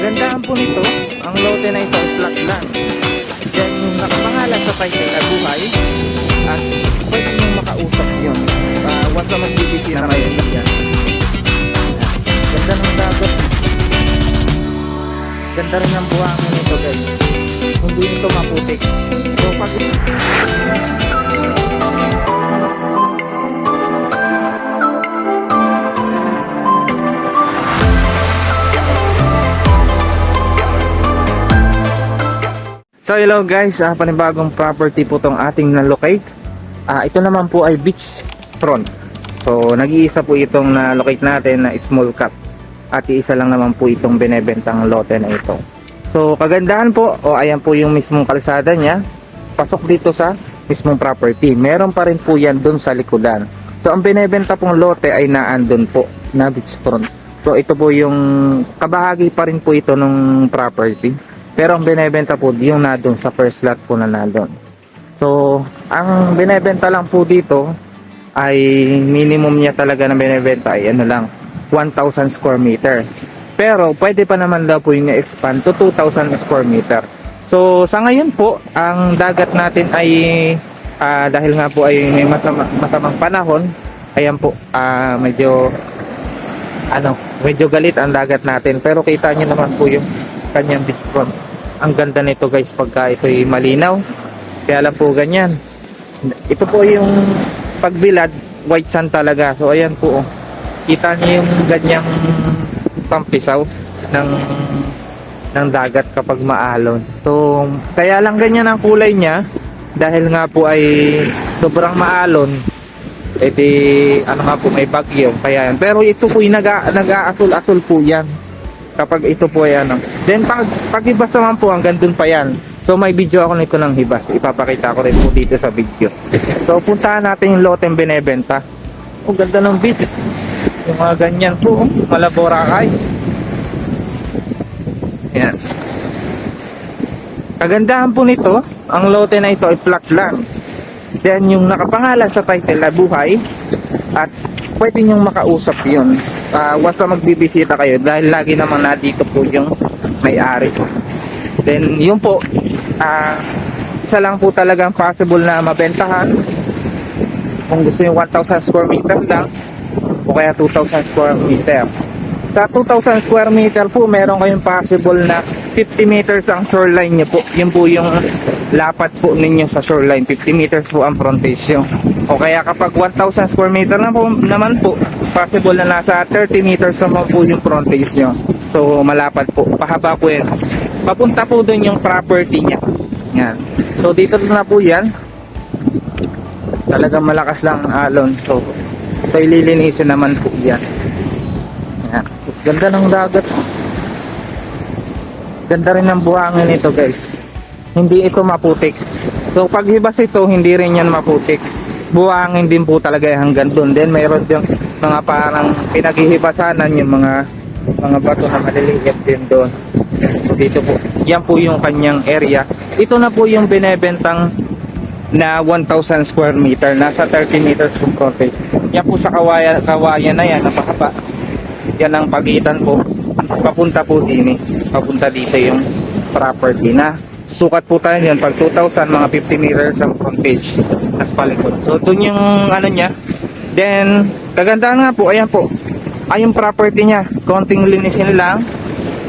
Kagandahan po nito, ang lote na ito ay flat land. Then yung nakapangalan sa title ay buhay at pwede nyo makausap yun. Uh, once na magbibisi na kayo yan. Ganda ng dagat. Ganda rin ng buhangin nito guys. Hindi ito maputik. So pag So hello guys, ah, panibagong property po tong ating na-locate. Ah, ito naman po ay beach front. So nag-iisa po itong na-locate natin na small cap. At isa lang naman po itong binebentang lote na ito. So kagandahan po, o ayan po yung mismong kalsada niya. Pasok dito sa mismong property. Meron pa rin po yan dun sa likodan. So ang binebenta pong lote ay naandun po na beach front. So ito po yung kabahagi pa rin po ito ng property. Pero ang binebenta po yung na doon sa first lot po na nandun. So, ang binebenta lang po dito ay minimum niya talaga na binebenta ay ano lang 1,000 square meter. Pero pwede pa naman daw po yung expand to 2,000 square meter. So, sa ngayon po, ang dagat natin ay ah, dahil nga po ay may masama, masamang panahon, ayan po, ah, medyo ano, medyo galit ang dagat natin. Pero kita niyo naman po yung kanyang front. Ang ganda nito guys pagka ito'y malinaw. Kaya lang po ganyan. Ito po yung pagbilad, white sand talaga. So ayan po. oh. Kita niyo yung ganyang pampisaw ng ng dagat kapag maalon. So kaya lang ganyan ang kulay niya dahil nga po ay sobrang maalon. Eh di, ano nga po may bagyo kaya yan. Pero ito po yung naga, nag-aasul-asul po yan kapag ito po ay ano. Then pag paghibas naman po hanggang dun pa yan. So may video ako nito ng hibas. Ipapakita ko rin po dito sa video. So puntahan natin yung loteng binebenta. Oh, ganda ng beach. Yung mga ganyan po, malaborakay. Yan. Kagandahan po nito, ang lote na ito ay flat land. Then yung nakapangalan sa title na buhay at pwede nyong makausap yun. Uh, once na magbibisita kayo dahil lagi namang nandito po yung may-ari. Then yun po uh, isa lang po talagang possible na mabentahan. Kung gusto yung 1,000 square meter lang o kaya 2,000 square meter. Sa 2,000 square meter po meron kayong possible na 50 meters ang shoreline nyo po. Yun po yung lapat po ninyo sa shoreline. 50 meters po ang frontage nyo o kaya kapag 1,000 square meter na po, naman po possible na nasa 30 meters naman po yung frontage nyo. So malapad po. Pahaba po yan. Papunta po dun yung property nya yan. So dito na po yan. Talagang malakas lang ang alon. So ito ililinisin naman po yan. Yan. So, ganda ng dagat. Ganda rin ng buhangin nito guys. Hindi ito maputik. So pag hibas ito hindi rin yan maputik buhangin din po talaga hanggang doon then mayroon din mga parang pinaghihibasanan yung mga mga bato na maliliit din doon dito po yan po yung kanyang area. Ito na po yung binebentang na 1,000 square meter. Nasa 30 meters po frontage yan po sa kawayan, kawayan na yan napakapa yan ang pagitan po. Papunta po din eh. papunta dito yung property na sukat po tayo yan pag 2,000 mga 50 meters ang frontage as palikod so dun yung ano niya. Then kagandahan nga po ayan po. Ay yung property niya konting linisin lang.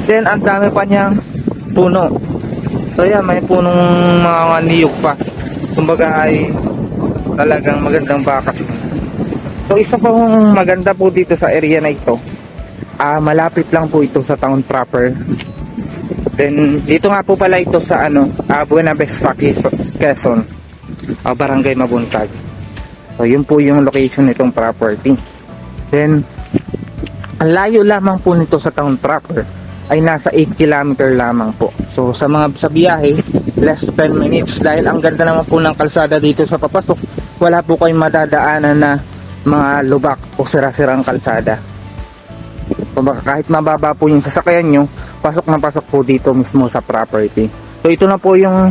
Then ang dami pa niyang puno. So yan may punong mga niyog pa. Kumbaga ay talagang magandang bakas. So isa pong maganda po dito sa area na ito ah malapit lang po ito sa town proper. Then dito nga po pala ito sa ano, uh, Buena Vista, Quezon uh, Barangay Mabuntag. So yun po yung location nitong property. Then ang layo lamang po nito sa town proper ay nasa 8 kilometer lamang po. So sa mga sa biyahe, less 10 minutes dahil ang ganda naman po ng kalsada dito sa papasok. Wala po kayong madadaanan na mga lubak o sira-sirang kalsada. Kumbaga kahit mababa po yung sasakyan nyo, pasok na pasok po dito mismo sa property. So ito na po yung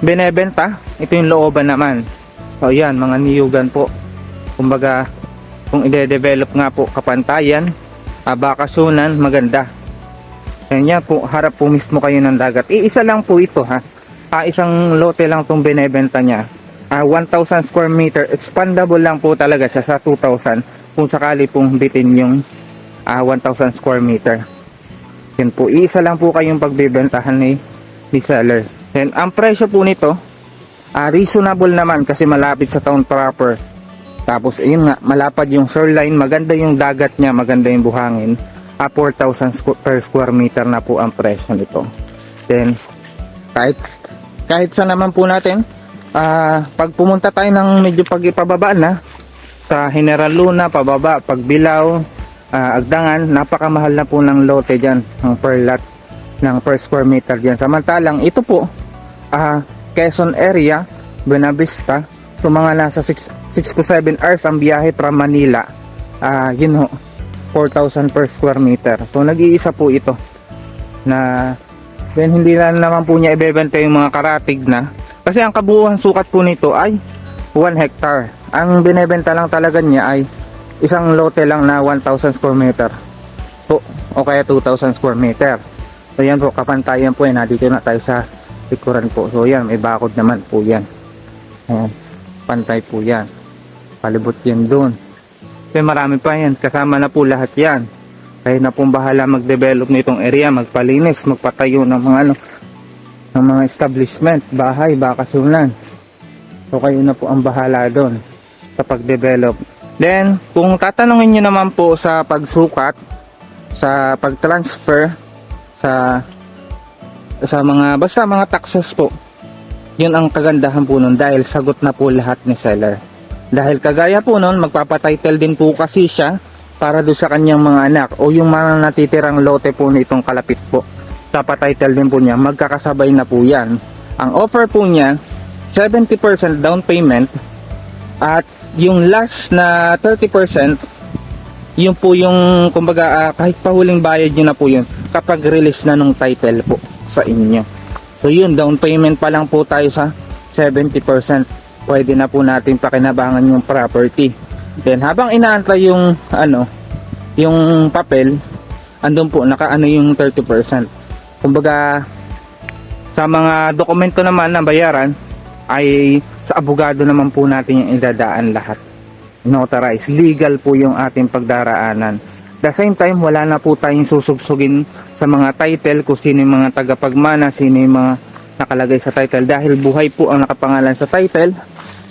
binebenta. Ito yung looban naman. So yan, mga niyugan po. Kumbaga, kung i-develop nga po kapantayan, ah, bakasunan, maganda. Ayan yan po, harap po mismo kayo ng dagat. Iisa lang po ito ha. Ah, isang lote lang itong binebenta niya. Ah, 1,000 square meter. Expandable lang po talaga siya sa 2,000 kung sakali pong bitin yung ah, 1,000 square meter. Yan po, isa lang po kayong pagbebentahan ni, ni seller. And ang presyo po nito, ah, reasonable naman kasi malapit sa town proper. Tapos ayun nga, malapad yung shoreline, maganda yung dagat niya, maganda yung buhangin. Ah, 4,000 squ- per square meter na po ang presyo nito. Then, kahit kahit sa naman po natin, ah, pag pumunta tayo ng medyo pag-ipababa na, sa General Luna, pababa, pagbilaw, ah, Agdangan, napakamahal na po ng lote dyan, ng per lot, ng per square meter dyan. Samantalang, ito po, ah, Quezon area, Buena Vista, so mga nasa 6, 6 to 7 hours ang biyahe from Manila, ah, yun ho, 4,000 per square meter. So, nag-iisa po ito na then hindi na naman po niya ibebenta yung mga karatig na kasi ang kabuuan sukat po nito ay 1 hectare. Ang binebenta lang talaga niya ay isang lote lang na 1,000 square meter po o kaya 2,000 square meter. So yan po kapantayan po yan. Dito na tayo sa likuran po. So yan may bakod naman po yan. Ayan. Pantay po yan. Palibot yan doon. Kasi marami pa yan. Kasama na po lahat yan. Kayo na pong bahala mag-develop nitong area, magpalinis, magpatayo ng mga ano, ng mga establishment, bahay, bakasyonan. So kayo na po ang bahala doon sa pag-develop. Then, kung tatanungin nyo naman po sa pagsukat, sa pag-transfer, sa sa mga, basta mga taxes po, yun ang kagandahan po nun dahil sagot na po lahat ni seller. Dahil kagaya po nun, magpapatitle din po kasi siya para do sa kanyang mga anak o yung mga natitirang lote po nitong kalapit po. Papatitle din po niya, magkakasabay na po yan. Ang offer po niya, 70% down payment at yung last na 30% yun po yung kumbaga ah, kahit pahuling bayad nyo na po yun kapag release na nung title po sa inyo. So yun, down payment pa lang po tayo sa 70%. Pwede na po natin pakinabangan yung property. Then habang inaantay yung ano, yung papel, andun po nakaano yung 30%. Kumbaga sa mga dokumento naman na bayaran ay sa abogado naman po natin yung idadaan lahat. Notarized, legal po yung ating pagdaraanan. The same time, wala na po tayong susugsugin sa mga title kung sino yung mga tagapagmana, sino yung mga nakalagay sa title dahil buhay po ang nakapangalan sa title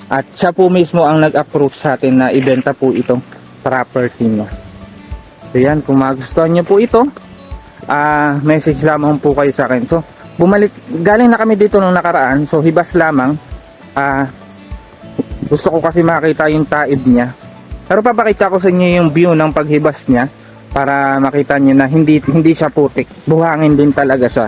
at siya po mismo ang nag-approve sa atin na ibenta po itong property niya. So yan, kung magustuhan niyo po ito, ah message lamang po kayo sa akin. So, bumalik, galing na kami dito nung nakaraan, so hibas lamang. Ah, gusto ko kasi makita yung taib niya. Pero papakita ko sa inyo yung view ng paghibas niya para makita niyo na hindi hindi siya putik. Buhangin din talaga siya.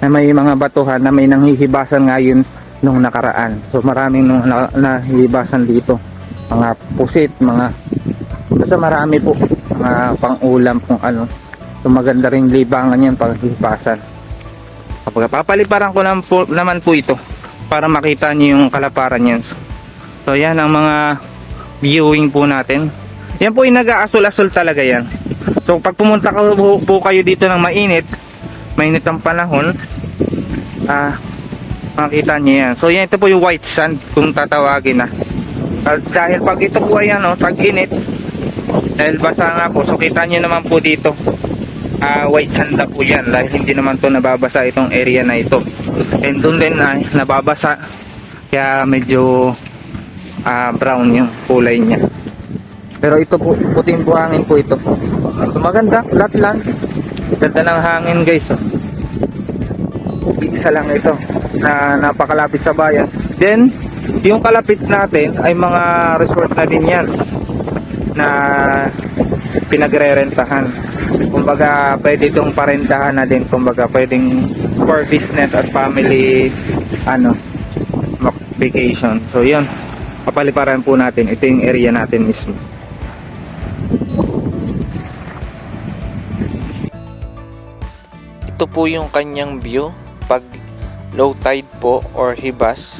Na may mga batuhan na may nanghihibasan ngayon nung nakaraan. So maraming nung na, nahihibasan dito. Mga pusit, mga basta marami po mga pang-ulam kung ano. So maganda rin libangan yan paghihibasan. Kapag papaliparan ko naman po, ito para makita niyo yung kalaparan niyan. So yan ang mga viewing po natin. Yan po yung nag-aasul-asul talaga yan. So pag pumunta po, kayo dito ng mainit, mainit ang panahon, ah, makita niyo yan. So yan ito po yung white sand kung tatawagin na. At dahil pag ito po ay ano, tag-init, dahil basa nga po, so kita niyo naman po dito, ah, white sand na po yan. Dahil hindi naman to nababasa itong area na ito. And doon din ay nababasa, kaya medyo ah, brown yung kulay niya. Pero ito po, puting buhangin po ito. So maganda, flat land. Ganda ng hangin guys. Oh. Isa lang ito na napakalapit sa bayan. Then, yung kalapit natin ay mga resort na din yan na pinagre-rentahan. Kumbaga, pwede itong parentahan na din. Kumbaga, pwedeng for business at family ano, vacation. So, yun papaliparan po natin ito yung area natin mismo Ito po yung kanyang view pag low tide po or hibas.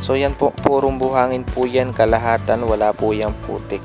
So yan po, purong buhangin po yan kalahatan, wala po yung putik.